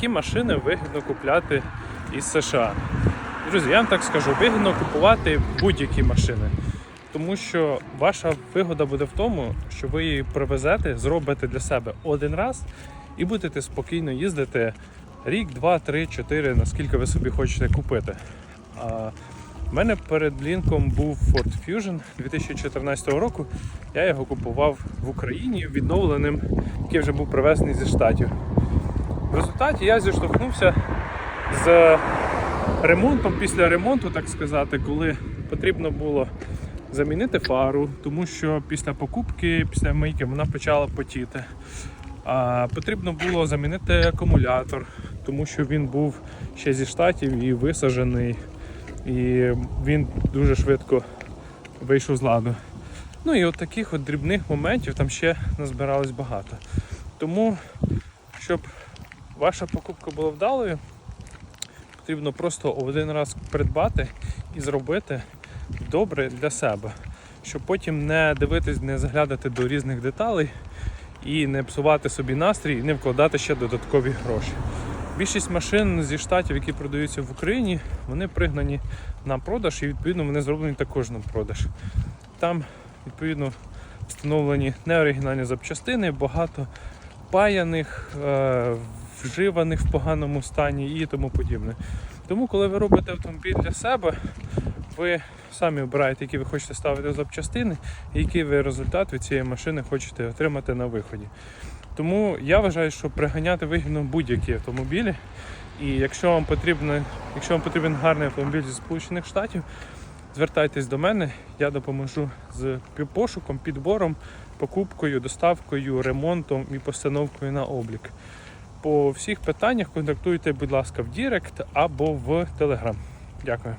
які машини вигідно купляти із США. Друзі, я вам так скажу, вигідно купувати будь-які машини. Тому що ваша вигода буде в тому, що ви її привезете, зробите для себе один раз і будете спокійно їздити рік, два, три, чотири, наскільки ви собі хочете купити. А в мене перед лінком був Ford Fusion 2014 року. Я його купував в Україні відновленим, який вже був привезений зі штатів. В результаті я зіштовхнувся з ремонтом після ремонту, так сказати, коли потрібно було замінити фару, тому що після покупки, після мийки вона почала потіти. А потрібно було замінити акумулятор, тому що він був ще зі штатів і висаджений, і він дуже швидко вийшов з ладу. Ну і от таких от дрібних моментів там ще назбиралось багато. Тому, щоб ваша покупка була вдалою, потрібно просто один раз придбати і зробити добре для себе, щоб потім не дивитись, не заглядати до різних деталей і не псувати собі настрій, і не вкладати ще додаткові гроші. Більшість машин зі штатів, які продаються в Україні, вони пригнані на продаж і відповідно вони зроблені також на продаж. Там відповідно встановлені неоригінальні запчастини, багато паяних, е, вживаних в поганому стані і тому подібне. Тому, коли ви робите автомобіль для себе, ви самі обираєте, які ви хочете ставити запчастини, і який ви результат від цієї машини хочете отримати на виході. Тому я вважаю, що приганяти вигідно будь-які автомобілі. І якщо вам потрібно, якщо вам потрібен гарний автомобіль зі Сполучених Штатів, звертайтесь до мене, я допоможу з пошуком, підбором, покупкою, доставкою, ремонтом і постановкою на облік. По всіх питаннях контактуйте, будь ласка, в Дірект або в Телеграм. Дякую.